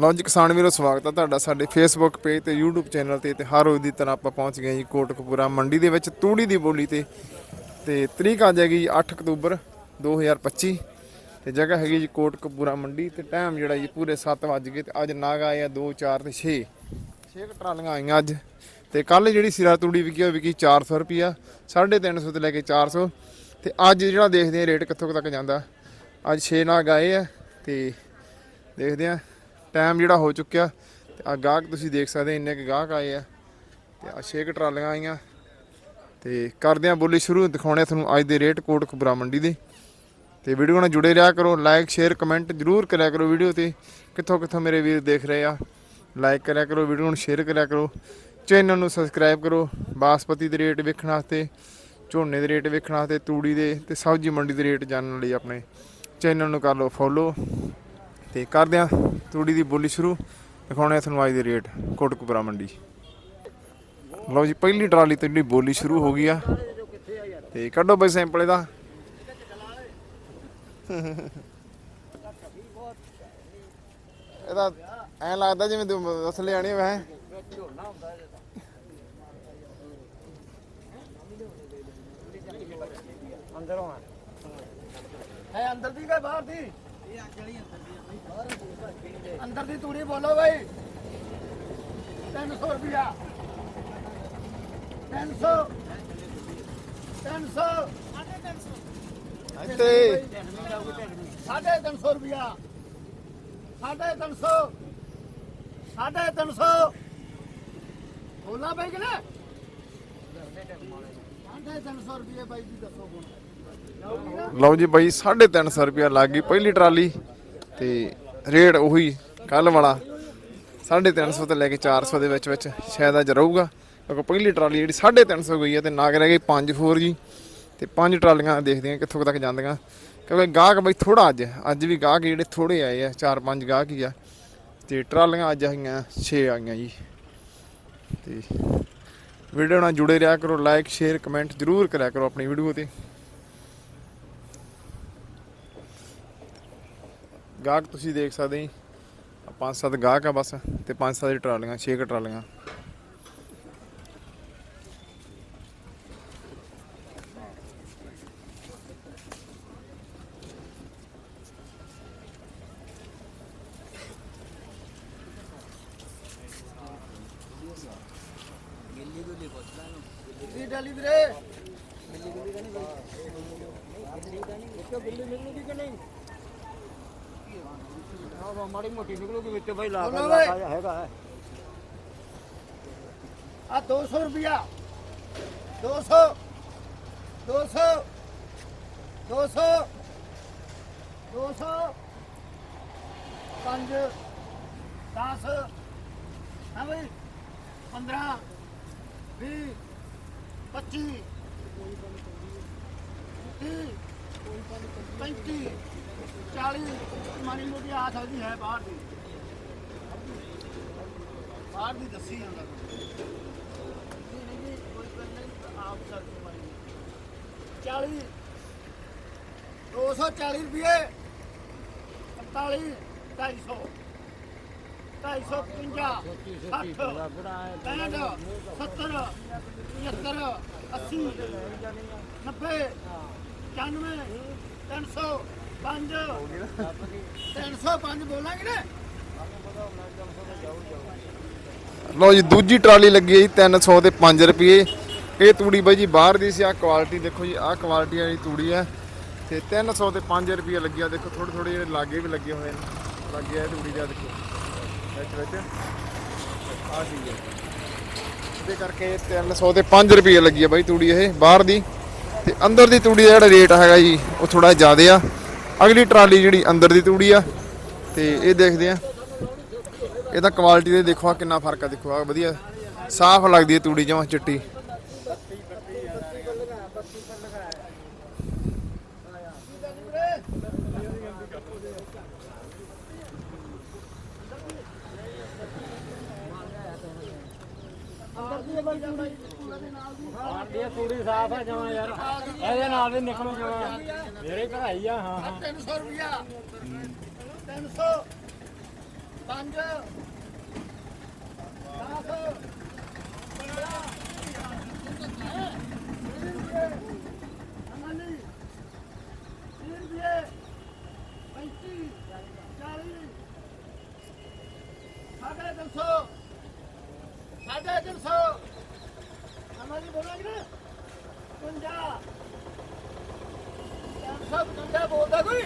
ਲਓ ਜੀ, ਕਿਸਾਨ ਵੀਰੋ, ਸਵਾਗਤ ਹੈ ਤੁਹਾਡਾ ਸਾਡੇ ਫੇਸਬੁੱਕ ਪੇਜ ਤੇ, YouTube ਚੈਨਲ ਤੇ ਤੇ ਹਰ ਰੋਜ਼ ਦੀ ਤਰ੍ਹਾਂ ਆਪਾਂ ਪਹੁੰਚ ਗਏ ਜੀ ਕੋਟਕਪੂਰਾ ਮੰਡੀ ਦੇ ਵਿੱਚ ਤੂੜੀ ਦੀ ਬੋਲੀ ਤੇ। ਤੇ ਤਰੀਕ ਆ ਜਾਏਗੀ 8 ਅਕਤੂਬਰ 2025 ਤੇ ਜਗ੍ਹਾ ਹੈਗੀ ਜੀ ਕੋਟਕਪੂਰਾ ਮੰਡੀ ਤੇ ਟਾਈਮ ਜਿਹੜਾ ਜੀ ਪੂਰੇ 7 ਵਜ ਗਏ ਤੇ ਅੱਜ ਨਾਗ ਆਏ ਆ 2 4 ਤੇ 6 6 ਟਰਾਲੀਆਂ ਆਈਆਂ ਅੱਜ। ਤੇ ਕੱਲ ਜਿਹੜੀ ਸਿਰਾ ਤੂੜੀ ਵਿਕੀ ਉਹ ਵਿਕੀ 400 ਰੁਪਿਆ 350 ਤੋਂ ਲੈ ਕੇ 400 ਤੇ ਅੱਜ ਜਿਹੜਾ ਦੇਖਦੇ ਆ ਰੇਟ ਕਿੱਥੋਂ ਕੁ ਤੱਕ ਜਾਂਦਾ। ਅੱਜ 6 ਨਾਗ ਆਏ ਆ ਤੇ ਦੇਖਦੇ ਆ ਟਾਈਮ ਜਿਹੜਾ ਹੋ ਚੁੱਕਿਆ, ਤੇ ਆ ਗਾਹਕ ਤੁਸੀਂ ਦੇਖ ਸਕਦੇ ਇੰਨੇ ਕੁ ਗਾਹਕ ਆਏ ਆ। ਤੇ ਆ ਛੇ ਕੁ ਟਰਾਲੀਆਂ ਆਈਆਂ। ਤੇ ਕਰਦੇ ਆ ਬੋਲੀ ਸ਼ੁਰੂ ਦਿਖਾਉਣੇ ਤੁਹਾਨੂੰ ਅੱਜ ਦੇ ਰੇਟ ਕੋਟ ਖਬਰਾ ਮੰਡੀ ਦੇ। ਤੇ ਵੀਡੀਓ ਨਾਲ ਜੁੜੇ ਰਿਹਾ ਕਰੋ ਲਾਈਕ ਸ਼ੇਅਰ ਕਮੈਂਟ ਜਰੂਰ ਕਰਿਆ ਕਰੋ ਵੀਡੀਓ ਤੇ। ਕਿੱਥੋਂ ਕਿੱਥੋਂ ਮੇਰੇ ਵੀਰ ਦੇਖ ਰਹੇ ਆ ਲਾਈਕ ਕਰਿਆ ਕਰੋ, ਵੀਡੀਓ ਨੂੰ ਸ਼ੇਅਰ ਕਰਿਆ ਕਰੋ। ਚੈਨਲ ਨੂੰ ਸਬਸਕ੍ਰਾਈਬ ਕਰੋ, ਬਾਸਪਤੀ ਦੇ ਰੇਟ ਵੇਖਣ ਵਾਸਤੇ, ਝੋਨੇ ਦੇ ਰੇਟ ਵੇਖਣ ਵਾਸਤੇ, ਤੂੜੀ ਦੇ ਤੇ ਸਬਜ਼ੀ ਮੰਡੀ ਦੇ ਰੇਟ ਜਾਣਨ ਲਈ ਆਪਣੇ। ਚੈਨਲ ਨੂੰ ਕਰ ਲਓ ਫੋਲੋ ਤੇ ਕਰਦੇ ਆ ਤੂੜੀ ਦੀ ਬੋਲੀ ਸ਼ੁਰੂ। ਦਿਖਾਉਣੇ ਆ ਤੁਹਾਨੂੰ ਅੱਜ ਦੇ ਰੇਟ, ਕੋਟਕਪੁਰਾ ਮੰਡੀ। ਲਓ ਜੀ, ਪਹਿਲੀ ਟਰਾਲੀ ਤੇ ਜਿਹੜੀ ਬੋਲੀ ਸ਼ੁਰੂ ਹੋ ਗਈ ਆ। ਤੇ ਕੱਢੋ ਬਈ ਸੈਂਪਲ ਇਹਦਾ। ਇਹਦਾ ਐ ਲੱਗਦਾ ਜਿਵੇਂ ਅਸਲੇ ਆਣੀ ਵੈ ਅੰਦਰੋਂ ਹੈ, ਅੰਦਰ ਦੀ ਕਿ ਬਾਹਰ ਦੀ? ਅੰਦਰ ਦੀ ਤੂੜੀ ਬੋਲੋ ਭਾਈ 300 ਰੁਪਿਆ 300 300 ਤੇ ਸਾਢੇ 300 ਰੁਪਿਆ ਸਾਢੇ 300 ਸਾਢੇ 300 ਬੋਲਣਾ ਭਾਈ ਕਿ ਨਾ ਸਾਢੇ 300 ਰੁਪਏ ਭਾਈ ਜੀ ਦੱਸੋ ਹੁਣ। ਲਓ ਜੀ ਬਾਈ 350 ਰੁਪਿਆ ਲੱਗ ਗਈ ਪਹਿਲੀ ਟਰਾਲੀ ਤੇ ਰੇਟ ਉਹੀ ਕੱਲ ਵਾਲਾ। 350 ਤੋਂ ਲੈ ਕੇ 400 ਦੇ ਵਿੱਚ ਵਿੱਚ ਸ਼ਾਇਦ ਅੱਜ ਰਹੂਗਾ, ਕਿਉਂਕਿ ਪਹਿਲੀ ਟਰਾਲੀ ਜਿਹੜੀ 350 ਗਈ ਹੈ ਤੇ ਨਾਗ ਰਹਿ ਗਈ 5 4 ਜੀ। ਤੇ ਪੰਜ ਟਰਾਲੀਆਂ ਦੇਖਦੇ ਆ ਕਿੱਥੋਂ ਕੁ ਤੱਕ ਜਾਂਦੀਆਂ, ਕਿਉਂਕਿ ਗਾਹਕ ਬਈ ਥੋੜਾ ਅੱਜ ਅੱਜ ਵੀ ਗਾਹਕ ਜਿਹੜੇ ਥੋੜੇ ਆਏ ਆ, ਚਾਰ ਪੰਜ ਗਾਹਕ ਹੀ ਆ, ਤੇ ਟਰਾਲੀਆਂ ਅੱਜ ਆਈਆਂ 6 ਆਈਆਂ ਜੀ। ਤੇ ਵੀਡੀਓ ਨਾਲ ਜੁੜੇ ਰਿਹਾ ਕਰੋ ਲਾਈਕ ਸ਼ੇਅਰ ਕਮੈਂਟ ਜਰੂਰ ਕਰਿਆ ਕਰੋ ਆਪਣੀ ਵੀਡੀਓ ਤੇ। ਗਾਹਕ ਤੁਸੀਂ ਦੇਖ ਸਕਦੇ ਜੀ। ਪੰਜ ਸੱਤ ਗਾਹਕ ਆ ਬਸ ਤੇ ਪੰਜ ਸੱਤ ਟਰਾਲੀਆਂ, ਛੇ ਕੁ ਟਰਾਲੀਆਂ। ਜੀ ਡਲੀ ਵੀਰੇ ਮਾੜੀ ਮੋਟੀ ਨਿਕਲੂਗੀ ਵਿੱਚ ਬਈ ਲਾ ਬੋਲੋ ਓਏ। ਹੈਗਾ ਹੈ। ਆ 200 ਰੁਪਿਆ 200 200 200 200 5 10 ਹਾਂ ਬਈ? 15 20 25 30 35 40 ਮਾਨੀ ਮੋਟੀ ਆ ਸਕਦੀ ਹੈ ਬਾਹਰ ਦੀ। ਬਾਹਰ ਦੀ ਦੱਸੀ ਜਾਂਦਾ। ਚਾਲੀ। ਦੋ ਸੌ ਚਾਲੀ ਰੁਪਏ। 45 250 250 60 65 70 75 80 90 95 300 5 305 ਬੋਲਾਂਗੇ ਨਾ। ਲਓ ਜੀ, ਦੂਜੀ ਟਰਾਲੀ ਲੱਗੀ ਹੈ ਜੀ 300 ਤੇ 5 ਰੁਪਏ। ਇਹ ਤੂੜੀ ਬਾਈ ਜੀ, ਬਾਹਰ ਦੀ ਸੀ ਆ ਕੁਆਲਿਟੀ ਦੇਖੋ ਜੀ, ਆਹ ਕੁਆਲਿਟੀ ਵਾਲੀ ਤੂੜੀ ਹੈ। ਤੇ 300 ਤੇ 5 ਰੁਪਏ ਲੱਗਿਆ, ਦੇਖੋ ਥੋੜੇ ਥੋੜੇ ਜਿਹੜੇ ਲਾਗੇ ਵੀ ਲੱਗੇ ਹੋਏ ਨੇ। ਲੱਗੇ ਇਹ ਤੂੜੀ ਦਾ ਦੇਖੋ। ਵਿੱਚ ਵਿੱਚ। ਆ ਚੀਜ਼ ਹੈ। ਇਹਦੇ ਕਰਕੇ 300 ਤੇ 5 ਰੁਪਏ ਲੱਗੀ ਆ ਬਾਈ ਤੂੜੀ ਇਹ, ਬਾਹਰ ਦੀ। ਤੇ ਅੰਦਰ ਦੀ ਤੂੜੀ ਦਾ ਜਿਹੜਾ ਰੇਟ ਹੈਗਾ ਜੀ, ਉਹ ਥੋੜਾ ਜ਼ਿਆਦਾ ਆ। ਅਗਲੀ ਟਰਾਲੀ ਜਿਹੜੀ ਅੰਦਰ ਦੀ ਤੂੜੀ ਆ, ਤੇ ਇਹ ਦੇਖਦੇ ਆ। ਇਹਦਾ ਕੁਆਲਿਟੀ ਦੇ ਦੇਖੋ ਆ ਕਿੰਨਾ ਫ਼ਰਕ ਆ, ਦੇਖੋ ਆ ਵਧੀਆ ਸਾਫ਼ ਲੱਗਦੀ ਹੈ ਤੂੜੀ ਜਮਾਂ ਚਿੱਟੀ। ਇਹ ਤੂੜੀ ਸਾਫ਼ ਹੈ ਜਮਾ ਯਾਰ। ਇਹਦੇ ਨਾਲ ਵੀ ਨਿਕਲੂ ਜਮਾ। ਮੇਰੇ ਘਰ ਆਈ ਆ ਹਾਂ ਹਾਂ। 300 ਰੁਪਿਆ 300 ਪੰਜ। ਦਸ। ਅਮਲੀ ਵੀਰ ਵੀਏ ਪੈਂਤੀ ਚਾਲੀ ਸਾਢੇ ਤਿੰਨ ਸੌ ਸਾਢੇ ਤਿੰਨ ਸੌ ਅਮਲੀ ਬੋਲਾਂਗੇ ਨਾ ਪੰਜਾਹ ਚਾਰ ਬੋਲਦਾ ਕੋਈ?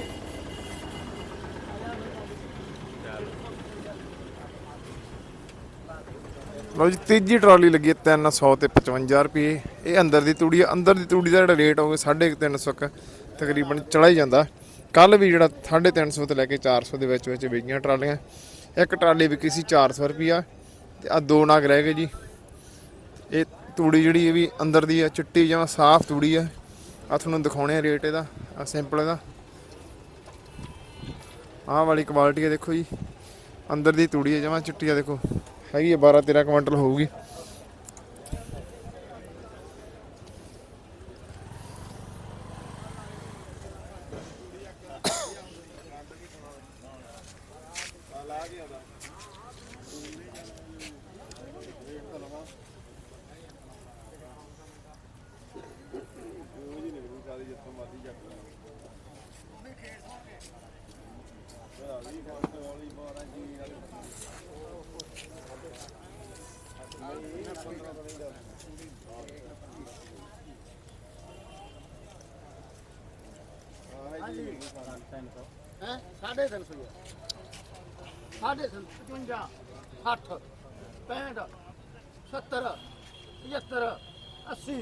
ਲਓ ਜੀ, ਤੀਜੀ ਟਰਾਲੀ ਲੱਗੀ ਹੈ 300 ਤੇ 55 ਰੁਪਏ। ਇਹ ਅੰਦਰ ਦੀ ਤੂੜੀ ਆ, ਅੰਦਰ ਦੀ ਤੂੜੀ ਦਾ ਜਿਹੜਾ ਰੇਟ ਹੋਵੇ 350 ਤੱਕ ਤਕਰੀਬਨ ਚਲਾ ਹੀ ਜਾਂਦਾ। ਕੱਲ ਵੀ ਜਿਹੜਾ 350 ਤੋਂ ਲੈ ਕੇ 400 ਦੇ ਵਿੱਚ ਵਿੱਚ ਵਿਕੀਆਂ ਟਰਾਲੀਆਂ। ਇੱਕ ਟਰਾਲੀ ਵਿਕੀ ਸੀ 400 ਰੁਪਿਆ ਤੇ ਆ ਦੋ ਨਾਗ ਰਹਿ ਗਏ ਜੀ। ਇਹ ਤੂੜੀ ਜਿਹੜੀ ਇਹ ਵੀ ਅੰਦਰ ਦੀ ਆ, ਚਿੱਟੀ ਜਮਾ ਸਾਫ਼ ਤੂੜੀ ਹੈ ਆ ਤੁਹਾਨੂੰ ਦਿਖਾਉਣੇ ਆ ਰੇਟ ਇਹਦਾ। ਆ ਸਿੰਪਲ ਇਹਦਾ। ਆਹ ਵਾਲੀ ਕੁਆਲਿਟੀ ਆ ਦੇਖੋ ਜੀ। ਅੰਦਰ ਦੀ ਤੂੜੀ ਹੈ ਜਮਾ ਚਿੱਟੀ ਆ ਦੇਖੋ। ਹੈਗੀ ਆ 12 13 ਕੁਇੰਟਲ ਹੋਊਗੀ। ਹੈ ਸਾਢੇ ਤਿੰਨ ਸੌ ਸਾਢੇ ਤਿੰਨ 55 60 65 70 75 80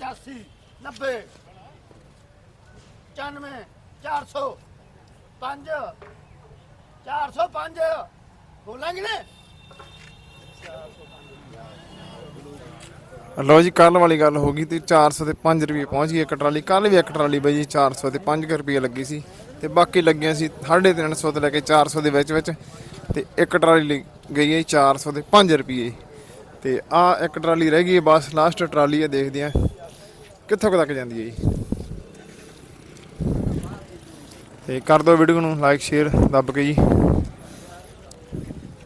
85 90 95 400 5 405 ਬੋਲਾਂਗੇ ਨੇ ਲਓ ਜੀ ਕੱਲ ਵਾਲੀ ਗੱਲ ਹੋ ਗਈ ਤੇ 400 ਤੇ 5 ਰੁਪਏ ਪਹੁੰਚ ਗਈ ਇੱਕ ਟਰਾਲੀ। ਕੱਲ ਵੀ ਇੱਕ ਟਰਾਲੀ ਬਾਈ ਜੀ 400 ਤੇ 5 ਰੁਪਏ ਲੱਗੀ ਸੀ ਤੇ ਬਾਕੀ ਲੱਗੀਆਂ ਸੀ 350 ਤੋਂ ਲੈ ਕੇ 400 ਦੇ ਵਿੱਚ ਵਿੱਚ ਤੇ ਇੱਕ ਟਰਾਲੀ ਲਈ ਗਈ ਹੈ 400 ਤੇ 5 ਰੁਪਏ। ਤੇ ਆ ਇੱਕ ਟਰਾਲੀ ਰਹਿ ਗਈ ਹੈ, ਬਸ ਲਾਸਟ ਟਰਾਲੀ ਹੈ, ਦੇਖਦੇ ਆ ਕਿੱਥੋਂ ਕੁ ਤੱਕ ਜਾਂਦੀ ਹੈ ਜੀ। ਤੇ ਕਰ ਦਿਓ ਵੀਡੀਓ ਨੂੰ ਲਾਈਕ ਸ਼ੇਅਰ ਦੱਬ ਕੇ ਜੀ।